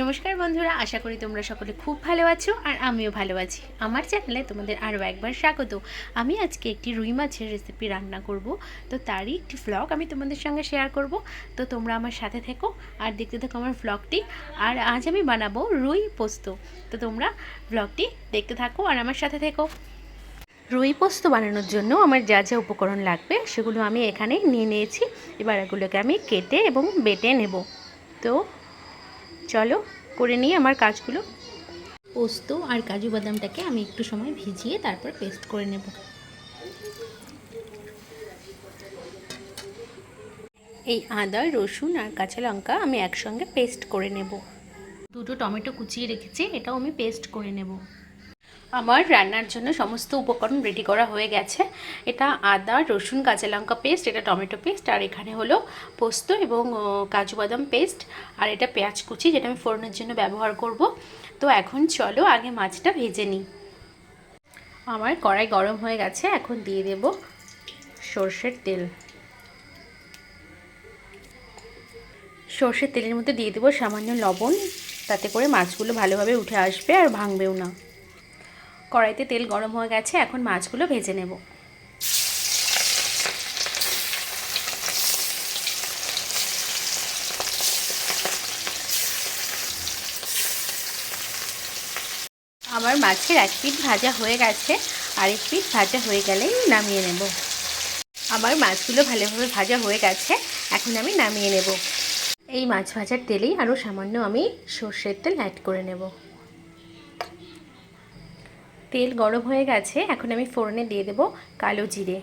নমস্কার বন্ধুরা, আশা করি তোমরা সকলে খুব ভালো আছো আর আমিও ভালো আছি। আমার চ্যানেলে তোমাদের আরও একবার স্বাগত। আমি আজকে একটি রুই মাছের রেসিপি রান্না করব। তো তারই একটি ভ্লগ আমি তোমাদের সঙ্গে শেয়ার করব। তো তোমরা আমার সাথে থেকো আর দেখতে থাকো আমার ভ্লগটি আর আজ আমি বানাবো রুই পোস্ত। তো তোমরা ভ্লগটি দেখতে থাকো আর আমার সাথে থেকো। রুই পোস্ত বানানোর জন্য আমার যা যা উপকরণ লাগবে সেগুলো আমি এখানে নিয়ে নিয়েছি। এবার এগুলোকে আমি কেটে এবং বেটে নেব। তো চলো করে নিয়ে আমার কাজগুলো। পোস্ত আর কাজু বাদামটাকে আমি একটু সময় ভিজিয়ে তারপর পেস্ট করে নেব। এই আদা, রসুন আর কাঁচা লঙ্কা আমি একসঙ্গে পেস্ট করে নেব। দুটো টমেটো কুচিয়ে রেখেছি, এটাও আমি পেস্ট করে নেব। আমার রান্নার জন্য সমস্ত উপকরণ রেডি করা হয়ে গেছে। এটা আদা, রসুন, কাঁচা লঙ্কা পেস্ট এটা টমেটো পেস্ট আর এখানে হলো পোস্ত এবং কাজু বাদাম পেস্ট আর এটা পেঁয়াজ কুচি যেটা আমি ফোড়নের জন্য ব্যবহার করব। তো এখন চলো আগে মাছটা ভেজে নিই। আমার কড়াই গরম হয়ে গেছে, এখন দিয়ে দেব সর্ষের তেল। সর্ষের তেলের মধ্যে দিয়ে দেবো সামান্য লবণ, তাতে করে মাছগুলো ভালোভাবে উঠে আসবে আর ভাঙবেও না। কড়াইতে তেল গরম হয়ে গেছে, এখন মাছগুলো ভেজে নেব। আমার মাছের এক পিঠ ভাজা হয়ে গেছে, আরেক পিঠ ভাজা হয়ে গেলেই নামিয়ে নেব। আমার মাছগুলো ভালোভাবে ভাজা হয়ে গেছে, এখন আমি নামিয়ে নেব। এই মাছ ভাজার তেলেই আরও সামান্য আমি সর্ষের তেল অ্যাড করে নেব। তেল গরম হয়ে গেছে, এখন আমি ফোড়নে দিয়ে দেব কালো জিরে।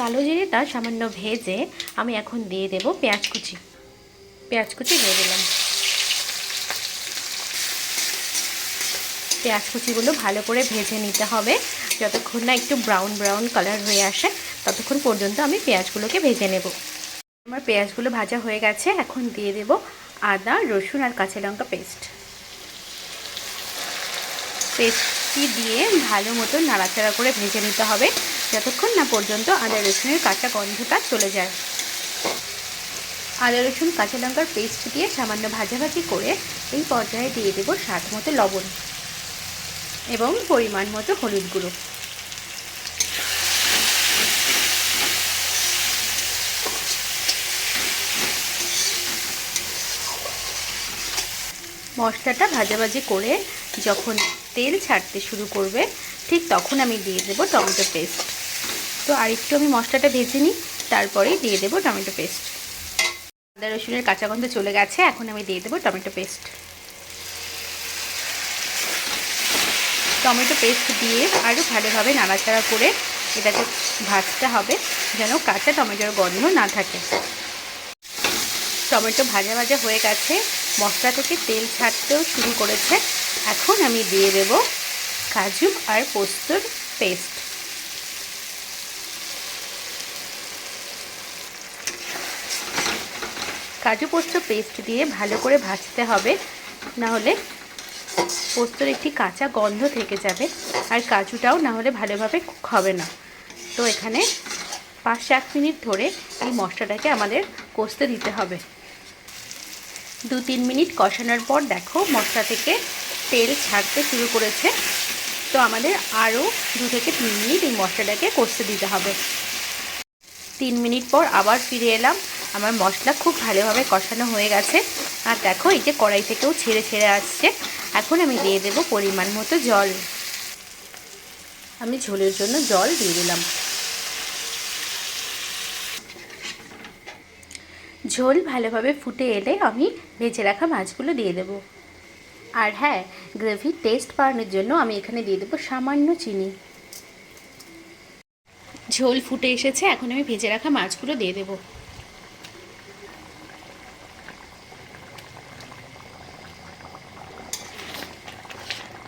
কালো জিরেটা সামান্য ভেজে আমি এখন দিয়ে দেব পেঁয়াজ কুচি। পেঁয়াজ কুচি দিয়ে দিলাম। পেঁয়াজ কুচিগুলো ভালো করে ভেজে নিতে হবে, যতক্ষণ না একটু ব্রাউন ব্রাউন কালার হয়ে আসে, ততক্ষণ পর্যন্ত আমি পেঁয়াজগুলোকে ভেজে নেব। আমার পেঁয়াজগুলো ভাজা হয়ে গেছে, এখন দিয়ে দেব আদা, রসুন আর কাঁচা লঙ্কা পেস্ট। পেস্টটি দিয়ে ভালো মতো নাড়াচাড়া করে ভেজে নিতে হবে, যতক্ষণ না পর্যন্ত আদা রসুনের কাঁচা গন্ধটা চলে যায়। আদা রসুন, কাঁচা লঙ্কার পেস্ট দিয়ে সামান্য ভাজাভাজি করে এই পর্যায়ে দিয়ে দেবো স্বাদ মতো লবণ এবং পরিমাণ মতো হলুদ গুঁড়ো। মশলাটা ভাজাভাজি করে যখন তেল ছাড়তে শুরু করবে, ঠিক তখন আমি দিয়ে দেবো টমেটো পেস্ট। তো আরেকটু আমি মশলাটা ভেজে নিই, তারপরেই দিয়ে দেবো টমেটো পেস্ট। আদা, রসুনের কাঁচা গন্ধ চলে গেছে, এখন আমি দিয়ে দেবো টমেটো পেস্ট। টমেটো পেস্ট দিয়ে আরও ভালোভাবে নাড়াচাড়া করে এটাকে ভাজতে হবে, যেন কাঁচা টমেটোর গন্ধ না থাকে। টমেটো ভাজা ভাজা হয়ে গেছে মশলা থেকে তেল ছাড়তেও শুরু করেছে। এখন আমি দিয়ে দেব কাজু আর পোস্তর পেস্ট। কাজু পোস্ত পেস্ট দিয়ে ভালো করে ভাজতে হবে না হলে পোস্তর একটি কাঁচা গন্ধ থেকে যাবে, আর কাজুটাও না হলে ভালোভাবে হবে না। তো এখানে পাঁচ এক মিনিট ধরে এই মশলাটাকে আমাদের কষতে দিতে হবে। দু তিন মিনিট কষানোর পর দেখো মশলা থেকে তেল ছাড়তে শুরু করেছে। তো আমাদের আরও দু থেকে তিন মিনিট এই মশলাটাকে কষতে দিতে হবে। তিন মিনিট পর আবার ফিরে এলাম। আমার মশলা খুব ভালোভাবে কষানো হয়ে গেছে। আর দেখো এই যে কড়াই থেকেও ছেড়ে ছেড়ে আসছে। এখন আমি দিয়ে দেব পরিমাণ মতো জল। আমি ঝোলের জন্য জল দিয়ে দিলাম। ঝোল ভালোভাবে ফুটে এলে আমি ভেজে রাখা মাছগুলো দিয়ে দেব। আর হ্যাঁ গ্রেভির টেস্ট বাড়ানোর জন্য আমি এখানে দিয়ে দেবো সামান্য চিনি। ঝোল ফুটে এসেছে, এখন আমি ভেজে রাখা মাছগুলো দিয়ে দেব।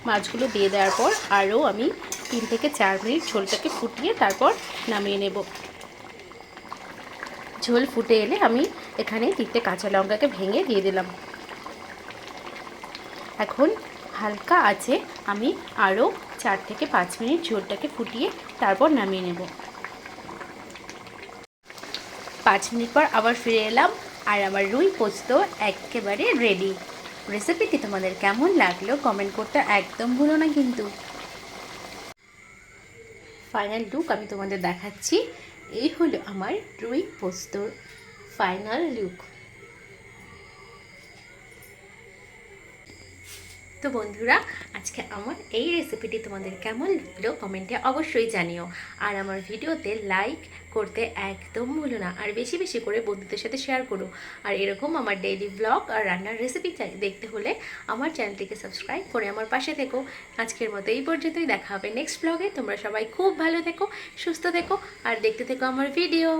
মাছগুলো দিয়ে দেওয়ার পর আরও আমি তিন থেকে চার মিনিট ঝোলটাকে ফুটিয়ে তারপর নামিয়ে নেব। ঝোল ফুটে এলে আমি এখানে তিনটে কাঁচা লঙ্কাকে ভেঙে দিয়ে দিলাম। এখন হালকা আছে, আমি আরও চার থেকে পাঁচ মিনিট ঝোলটাকে ফুটিয়ে তারপর নামিয়ে নেব। পাঁচ মিনিট পর আবার ফিরে এলাম আর আমার রুই পোস্ত একেবারে রেডি রেসিপিটি তোমাদের কেমন লাগল কমেন্ট করতে একদম ভুলো না কিন্তু। ফাইনাল লুক আমি তোমাদের দেখাচ্ছি। এই হলো আমার রুই পোস্তর ফাইনাল লুক তো বন্ধুরা আজকে আমার এই রেসিপিটি তোমাদের কেমন লাগল কমেন্টে অবশ্যই জানিও। আর আমার ভিডিওতে লাইক করতে একদম ভুলো না, আর বেশি বেশি করে বন্ধুদের সাথে শেয়ার করো। আর এরকম আমার ডেইলি ব্লগ আর রান্নার রেসিপি দেখতে হলে আমার চ্যানেলটিকে সাবস্ক্রাইব করে আমার পাশে থেকো। আজকের মতো এই পর্যন্তই, দেখা হবে নেক্সট ব্লগে তোমরা সবাই খুব ভালো থেকো, সুস্থ থেকো, আর দেখতে থেকো আমার ভিডিও